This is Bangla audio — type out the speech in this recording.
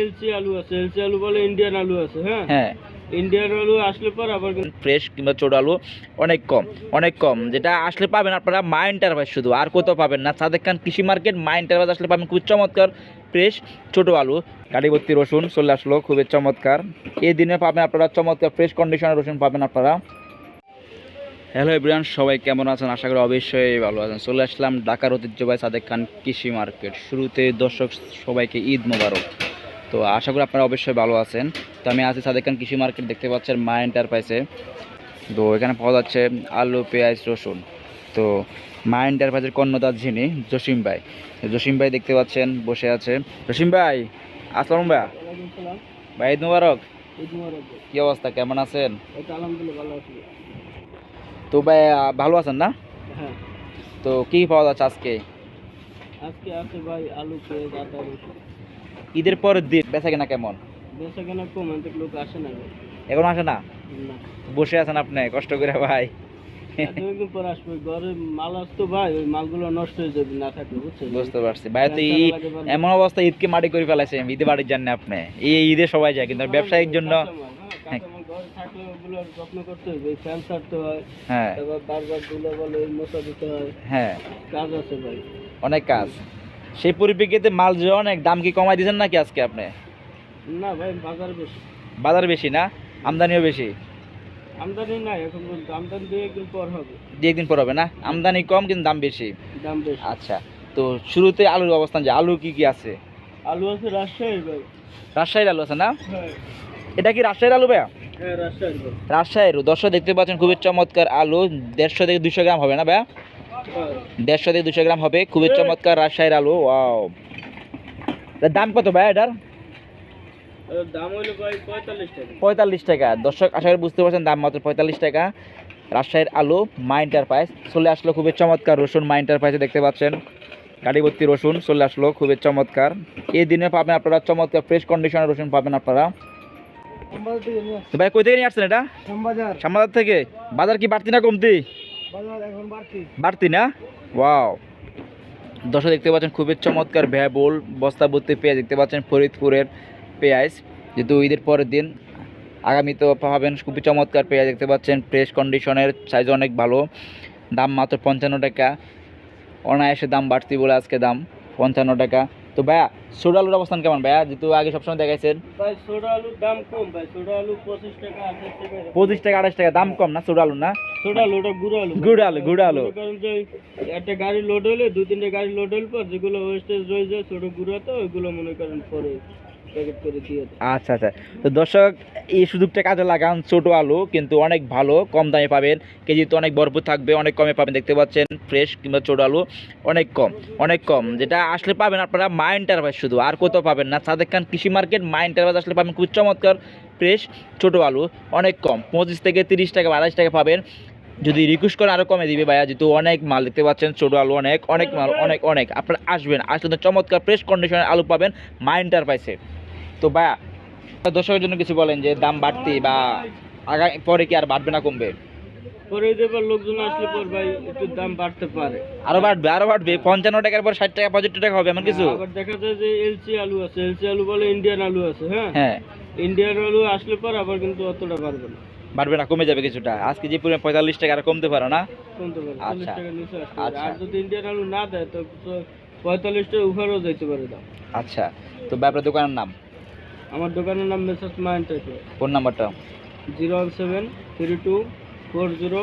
এলসি আলু আছে এলসি আলু বলে ইন্ডিয়ান আলু আছে হ্যাঁ? হ্যাঁ। ইন্ডিয়ান আলু আসলে পর আবার ফ্রেশ কিংবা ছোট আলু অনেক কম অনেক কম। যেটা আসলে পাবেন আপনারা মা এন্টারপ্রাইজ শুধু আর কোথাও পাবেন না। সাদেক খান কৃষি মার্কেট মা এন্টারপ্রাইজ আসলে পাবেন খুব চমৎকার ফ্রেশ ছোট আলু। গাড়ি ভর্তি রসুন চলে আসলো খুবই চমৎকার। এই দিনে পাবেন আপনারা চমৎকার ফ্রেশ কন্ডিশনের রসুন পাবেন আপনারা। হ্যালো এভরিওয়ান সবাই কেমন আছেন? আশা করি অবশ্যই ভালো আছেন। চলে আসলাম ঢাকার ঐতিহ্যবাহী সাদেক খান কৃষি মার্কেট। শুরুতে দর্শক সবাইকে ঈদ মোবারক। তো আশা করি আপনারা অবশ্যই ভালো আছেন। তো আমি আছি সাদেক খান কৃষি মার্কেট দেখতে পাচ্ছেন মা এন্টারপ্রাইজে। তো এখানে পাওয়া যাচ্ছে আলু পেঁয়াজ রসুন। তো মা এন্টারপ্রাইজের কর্ণদার যিনি জসিম ভাই। জসিম ভাই দেখতে পাচ্ছেন বসে আছে। জসিম ভাই আসসালাম ভাই। ভাই ঈদ মুবারক। কী অবস্থা কেমন আছেন? তো ভাই ভালো আছেন না? হ্যাঁ। তো কী পাওয়া যাচ্ছে আজকে? আজকে আছে ভাই আলু পেঁয়াজ আদা রসুন। ঈদের পরের দিন বেচা কেনা কেমন? বেচা কেনা কম লোক আসে না। এখন আসে না? বসে আছেন আপনি কষ্ট করে ভাই। দুদিন পর আসবে ঘরে মাল আসতো ভাই ওই মালগুলো নষ্ট হয়ে যাবে না থাকলে বুঝছেন? বুঝতে পারছি। ভাই তো। এমন অবস্থা ঈদকে মাটি করে ফেলাইছে ঈদে বাড়ির জন্য আপনি। এই ঈদে সবাই যায় কিন্তু ব্যবসায়িক জন্য হ্যাঁ, হয় হ্যাঁ। হয়। হ্যাঁ। অনেক কাজ। সেই পরিপ্রেক্ষিতে মাল যে অনেক দাম কি কমাই দিয়েছেন নাকি আজকে আপনি? না ভাই বাজার বেশি। বাজার বেশি না? আমদানিও বেশি? আমদানি নাই এখন আমদানি দুই একদিন পর হবে। দু একদিন পর হবে না? আমদানি কম কিন্তু দাম বেশি। দাম বেশি। আচ্ছা তো শুরুতে আলুর অবস্থান যে আলু কি কি আছে? আলু আছে রাজশাহীর ভাই। রাজশাহীর আলু আছে না? হ্যাঁ। এটা কি রাজশাহীর আলু ভাইয়া? হ্যাঁ রাজশাহীর রাজশাহীর। দর্শক দেখতে পাচ্ছেন খুবই চমৎকার আলু। দেড়শো থেকে দুশো গ্রাম হবে না ভাইয়া। দেড়শো থেকে দুশো গ্রাম হবে। খুবই চমৎকার রাজশাহীর আলু ওয়াও। দাম কত ভাই এটার? পঁয়তাল্লিশ টাকা। দর্শক আশা করি বুঝতে পারছেন দাম মাত্র পঁয়তাল্লিশ টাকা। রাজশাহীর আলু মা এন্টারপ্রাইজ চলে আসলো খুবই চমৎকার রসুন মা এন্টারপ্রাইজে দেখতে পাচ্ছেন। গাড়ি ভর্তি রসুন চলে আসলো খুবই চমৎকার। এই দিনে পাবেন আপনারা চমৎকার ফ্রেশ কন্ডিশনের রসুন পাবেন আপনারা। ভাই কই থেকে নিয়ে আসছেন এটা? শ্যামবাজার থেকে? বাজার কি বাড়তি না কমতি? বাড়তি। না? ওয়াও দর্শক দেখতে পাচ্ছেন খুবই চমৎকার ভ্যাবল বস্তা ভর্তি পেঁয়াজ। দেখতে পাচ্ছেন ফরিদপুরের পেঁয়াজ যেহেতু ঈদের পরের দিন আগামী তো পাবেন খুবই চমৎকার পেঁয়াজ। দেখতে পাচ্ছেন ফ্রেশ কন্ডিশনের সাইজ অনেক ভালো। দাম মাত্র পঞ্চান্ন টাকা। অনায়াসে দাম বাড়তি বলে আজকে দাম পঞ্চান্ন টাকা। তো ভাইয়া ছোটো আলুর অবস্থান কেমন? ভাইয়া যেহেতু আগে সবসময় দেখাইছেন। ভাই আলুর দাম কম ভাই। ছোটো আলু পঁচিশ টাকা আঠাশ টাকা। পঁচিশ টাকা আঠাশ টাকা দাম কম না ছোটো আলু না? ছোটো আলু ওটা গুঁড়ো আলু গুঁড়ো আলু, গুঁড়ো আলু। মনে করেন যে একটা গাড়ি লোড হলে দুই তিনটে গাড়ি লোড হলে পর যেগুলো ওয়েস্টেজ রয়ে যায় ছোটো গুঁড়ো তো ওইগুলো মনে করেন পরে আচ্ছা আচ্ছা। তো দর্শক এই সুযোগটা কাজে লাগান ছোটো আলু কিন্তু অনেক ভালো কম দামে পাবেন। কেজিতে অনেক ভরপুর থাকবে অনেক কমে পাবেন। দেখতে পাচ্ছেন ফ্রেশ কিংবা ছোটো আলু অনেক কম অনেক কম। যেটা আসলে পাবেন আপনারা মা এন্টারপ্রাইজ শুধু আর কোথাও পাবেন না। সাদেক খান কৃষি মার্কেট মা এন্টারপ্রাইজ আসলে পাবেন খুব চমৎকার ফ্রেশ ছোটো আলু অনেক কম। পঁচিশ থেকে তিরিশ টাকা আড়াইশ টাকা পাবেন। যদি রিকোয়েস্ট করেন আরও কমে দিবে ভাইয়া যেহেতু অনেক মাল দেখতে পাচ্ছেন ছোটো আলু অনেক অনেক মাল অনেক অনেক। আপনারা আসবেন আসলে তো চমৎকার ফ্রেশ কন্ডিশনের আলু পাবেন মা এন্টারপ্রাইজে তো ভাইয়া দর্শকের জন্য কিছু বলেন যে দাম বাড়তি বা আগামী পরে কি আর বাড়বে না কমবে? পরে এবার লোকজন আসলে পর ভাই একটু দাম বাড়তে পারে। আরও বাড়বে আরও বাড়বে। পঞ্চান্ন টাকার পর ষাট টাকা পঁয়ষট্টি টাকা হবে এমন কিছু? আবার দেখা যায় যে এলসি আলু আছে। এলসি আলু বলে ইন্ডিয়ান আলু আছে হ্যাঁ? হ্যাঁ। ইন্ডিয়ান আলু আসলে পর আবার কিন্তু অতটা বাড়বে না। বাড়বে না কমে যাবে কিছুটা। আজকে যে পরিমাণ পঁয়তাল্লিশ টাকা আর কমতে পারে না? আচ্ছা। আচ্ছা। আর যদি ইন্ডিয়ান আলু না দেয় তো তো পঁয়তাল্লিশ টাকা উপরেও যেতে পারে আচ্ছা। তো ব্যাপারে দোকানের নাম? আমার দোকানের নাম মেসাজ মাইন্ড ফোন নাম্বারটা? Zero one seven three two four zero